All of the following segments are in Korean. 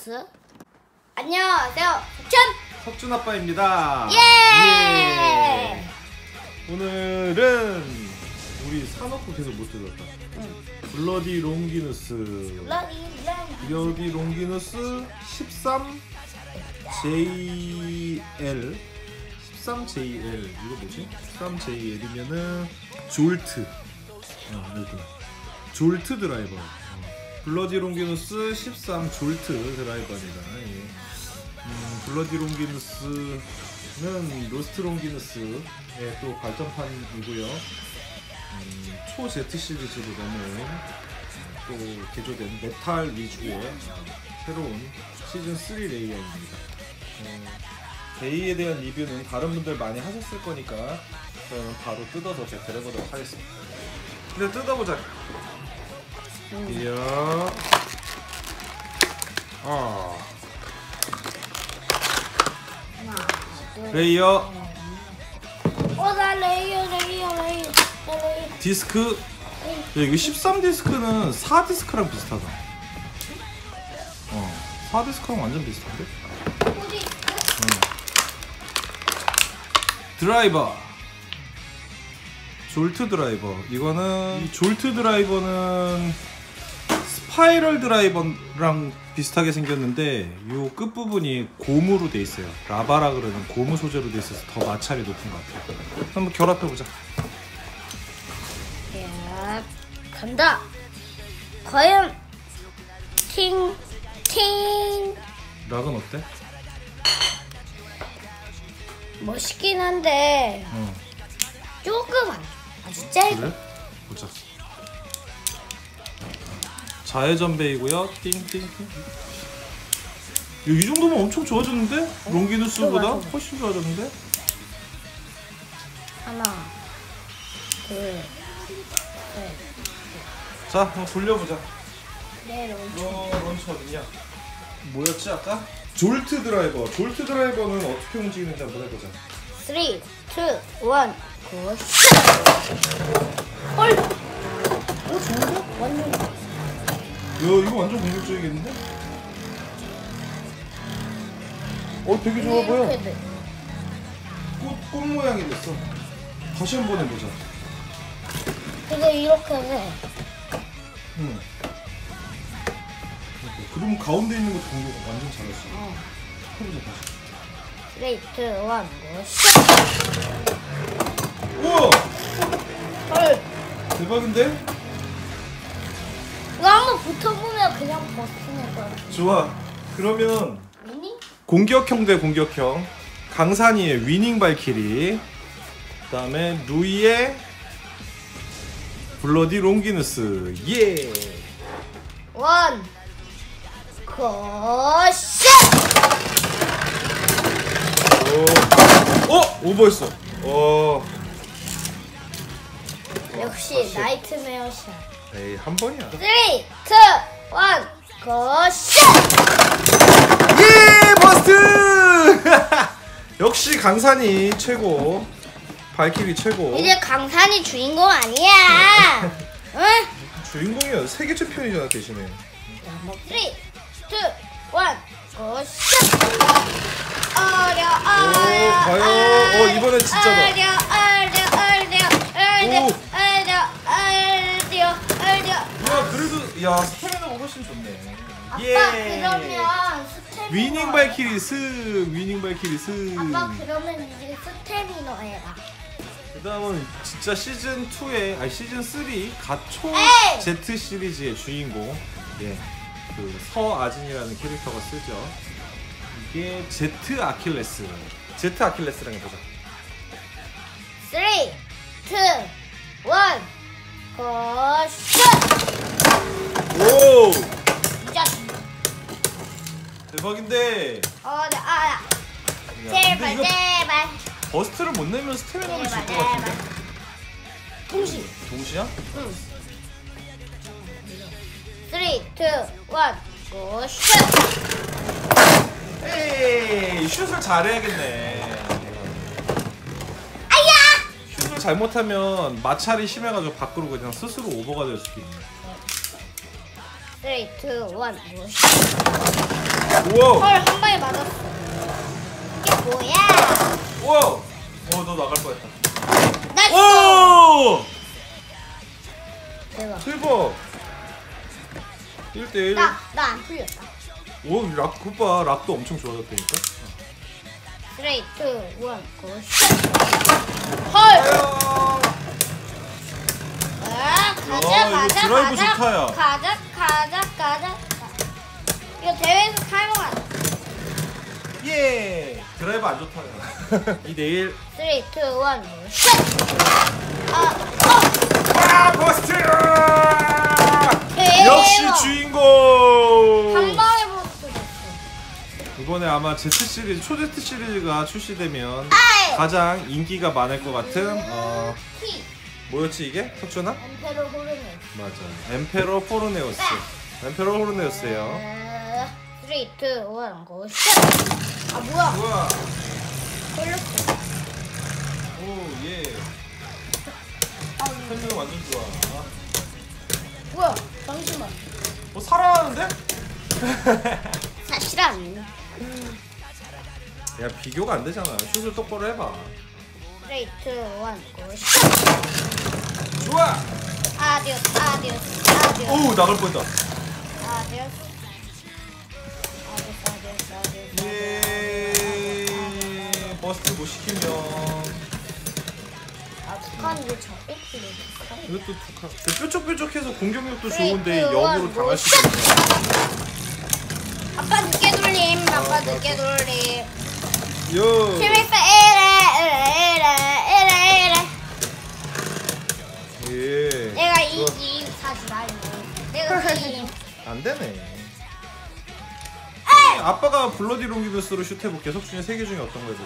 롱기누스 안녕하세요 석천 석준 아빠입니다. 예! 예. 오늘은 우리 사놓고 계속 못 들었다. 블러디 롱기누스. 블러디 롱기누스 13 JL 13 JL 이거 뭐지? 13 JL이면은 졸트. 어, 여기. 졸트 드라이버. 어. 블러디 롱기누스 13 졸트 드라이버입니다. 예. 음, 블러디 롱기누스는 로스트 롱기누스의 또 발전판이고요. 음, 초 Z 시리즈로 넘은 또 개조된 메탈 위주의 어, 새로운 시즌 3 레이어입니다. 어, 데이에 대한 리뷰는 다른 분들 많이 하셨을 거니까 저는 바로 뜯어서 제가 드려보도록 하겠습니다. 근데 뜯어보자. 이야. 아. 레이어 어 나 레이어 레이어 레이어 레이어 디스크 야, 이거 13 디스크는 4 디스크랑 비슷하다. 어, 4 디스크랑 완전 비슷한데? 드라이버. 졸트 드라이버. 이거는 이 졸트 드라이버는 스파이럴 드라이버랑 비슷하게 생겼는데 이 끝부분이 고무로 돼 있어요. 라바라 그러는 고무 소재로 돼 있어서 더 마찰이 높은 것 같아요. 한번 결합해 보자. 야 간다 과연 팅팅 락은 어때? 멋있긴 한데 어. 조금 안 아주 짧아 그래? 보자. 자해전배이고요. 띵띵띵. 이 정도면 엄청 좋아졌는데? 롱기누스보다 어, 맞아. 훨씬 좋아졌는데? 하나 둘 자, 한번 돌려보자. 넷, 너 런처 어딨냐? 뭐였지 아까? 졸트 드라이버. 졸트 드라이버는 어떻게 움직이는지 한번 해보자. 3, 2, 1, 고! 헐! 오, 좋은데? 완전. 야, 이거 완전 공격적이겠는데? 어, 되게 좋아 보여. 이렇게 돼. 꽃, 꽃 모양이 됐어. 다시 한 번 해보자. 근데 이렇게 돼. 응. 그럼 가운데 있는 것도 공격 완전 잘했어. 어. 해보자 다시. 3, 2, 1, 고! 우와! 헐! 대박인데? 붙어보면 그냥 버티는 거야. 좋아. 그러면 미니? 공격형 대 공격형. 강산이의 위닝 발키리. 그다음에 루이의 블러디 롱기누스. 예. 원! 오. 어, 오버했어. 어. 역시 다시. 나이트메어 샷. 에이, 한 번이야. 3, 2, 1, 고쇼! 예, 버스트! 역시 강산이 최고. 발키리 최고. 이제 강산이 주인공 아니야. 응? 주인공이야. 세계 챔피언이잖아, 대신에. 3, 2, 1, 고쇼! 어려, 오, 어려, 과연. 어려, 어, 이번엔 진짜다. 어려, 어려, 어려, 어려, 오. 야, 그래도 야, 스타미나가 훨씬 좋네. 아빠 예. 그러면 스태미너 위닝 발키리 스 위닝 발키리 스 아빠 그러면 이제 스태미너 해라. 그다음은 진짜 시즌 2의 아니 시즌 3 가초 에이! Z 시리즈의 주인공. 예그 서아진이라는 캐릭터가 쓰죠. 이게 Z 아킬레스. Z 아킬레스랑 해보자 3, 2, 1, 고쇼! 오이 자식 대박인데. 어려, 어려 야, 제발 제발. 버스트를 못 내면 스태미나를 제발 줄것 같은데? 동시. 동시야? 응. 3, 2, 1, 고쇼! 에이 슛을 잘해야겠네 잘못하면 마찰이 심해가지고 밖으로 그냥 스스로 오버가 될 수도 있네 3, 2, 1, 고쇼! 우와 헐, 한 방에 맞았어. 이게 뭐야? 우와 어 너 나갈 뻔 했다 나 죽어. 오 대박. 대박 1대1 나, 나 안 풀렸다. 오 락 그봐 락도 엄청 좋아졌다니까 3, 2, 1, 고, 슛! 헐! 아, 가자, 야, 이거 가자, 드라이브 가자. 좋다, 야. 가자, 가자, 가자. 이거 대회에서 사용 안 돼. 예 드라이브 안 좋다 야 2대1 3, 2, 1, 슛! 아, 어! 아 버스트 대박! 역시 주인공 이번에 아마 Z 시리즈 초제트 시리즈가 출시되면! 가장 인기가 많을 것 같은 어 뭐였지 이게 석준아? 엠페로 호르네. 맞아 엠페로 포르네우스 엠페로 포르네우스예요 어, 3, 2, 1, 고, 슛! 아, 뭐야? 우와 걸렸어. 오예 아, 설명 완전 좋아 뭐야? 잠시만. 뭐 살아나는데? 사실 아니네. 야 비교가 안 되잖아. 슛을 똑바로 해봐. 3, 2, 1, 고, 슛! 좋아! 아디오스, 아디오스, 아디오스, 오 나갈 뻔했다. 아디오스. 아디오스, 아디오스, 아디오스. 예 버스트 못 시키면. 아, 북한 이것도 북한. 그 뾰족뾰족해서 공격력도 좋은데 원, 당할 고, 수가 있네 아빠 늦게 돌림, 아빠 늦게 돌림. 요 재밌어, 이래, 이래, 이래, 이래, 이래. 예. 내가 이기 사지 말고. 내가 이기. 안 되네. 아빠가 블러디 롱기브스로 슛 해볼게. 석준이 세개 중에 어떤 거지?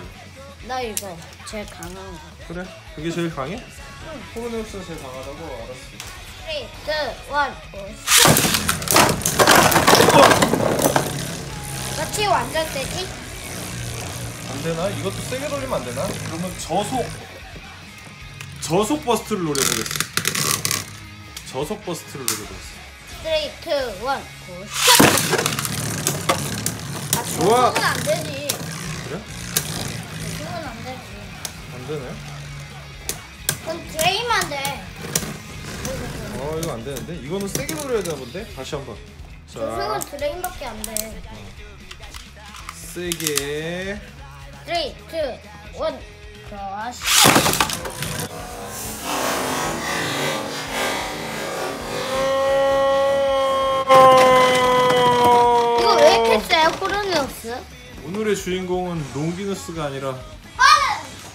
나 이거 제일 강한 거. 그래? 그게 제일 강해? 응. 포르네우스가 제일 강하다고 알았어. 3, 2, 1, 고, 그렇지, 완전 세지? 안 되나? 이것도 세게 돌리면 안 되나? 그러면 저속 저속 버스트를 노려보겠어. 저속 버스트를 노려보겠어. 3, 2, 1, 고, 슛! 아, 좋아. 안 되지. 그래? 안 되지. 안 되네. 그건 드레이만 돼. 어 이거 안 되는데? 이거는 세게 노려야 되나 본데? 다시 한번. 저쪽은 자, 드레인밖에 안 돼. 세게. 3, 2, 1, 크러쉬. 이거 왜 이렇게 세? 호르네우스? 오늘의 주인공은 롱기누스가 아니라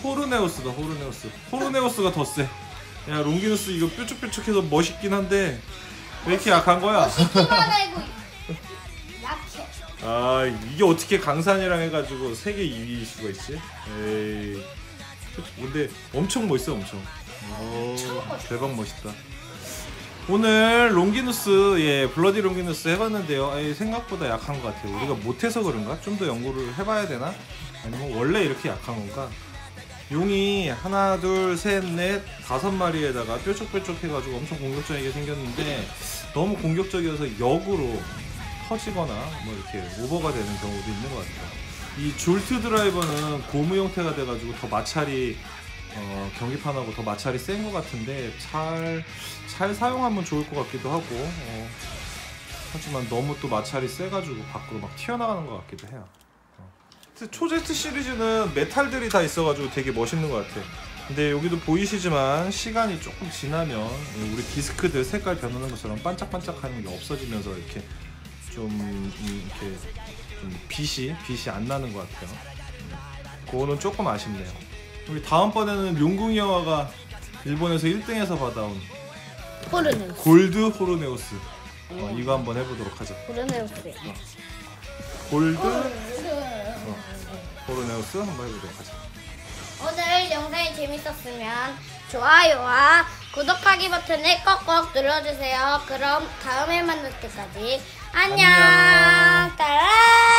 호르네우스다 호르네우스 호르네우스가 더 세. 야 롱기누스 이거 뾰족뾰족해서 멋있긴 한데 왜 이렇게 약한 거야? 멋있기만 하고 약해. 아 이게 어떻게 강산이랑 해가지고 세계 2위일 수가 있지? 에이 근데 엄청 멋있어 엄청. 오, 대박 멋있다. 오늘 롱기누스 예 블러디 롱기누스 해봤는데요. 에이, 생각보다 약한 것 같아요. 우리가 못해서 그런가? 좀 더 연구를 해봐야 되나? 아니면 원래 이렇게 약한 건가? 용이 하나 둘셋넷 다섯 마리에다가 뾰족뾰족 해가지고 엄청 공격적이게 생겼는데 너무 공격적이어서 역으로 터지거나 뭐 이렇게 오버가 되는 경우도 있는 것 같아요. 이 졸트 드라이버는 고무 형태가 돼가지고 더 마찰이 어, 경기판하고 더 마찰이 센 것 같은데 잘, 잘 사용하면 좋을 것 같기도 하고 어, 하지만 너무 또 마찰이 세가지고 밖으로 막 튀어나가는 것 같기도 해요. 어. 초제트 시리즈는 메탈들이 다 있어가지고 되게 멋있는 것 같아. 근데 여기도 보이시지만 시간이 조금 지나면 우리 디스크들 색깔 변하는 것처럼 반짝반짝하는 게 없어지면서 이렇게 좀 음, 이렇게 좀 빛이 빛이 안 나는 것 같아요. 그거는 조금 아쉽네요. 우리 다음번에는 용궁이 영화가 일본에서 1등에서 받아온 호르네우스. 골드 호르네우스 어, 이거 한번 해보도록 하자. 호르네우스. 골드 어, 호르네우스 한번 해보도록 하자. 오늘 영상이 재밌었으면 좋아요와 구독하기 버튼을 꼭꼭 눌러주세요. 그럼 다음에 만날 때까지. 안녕. 따라.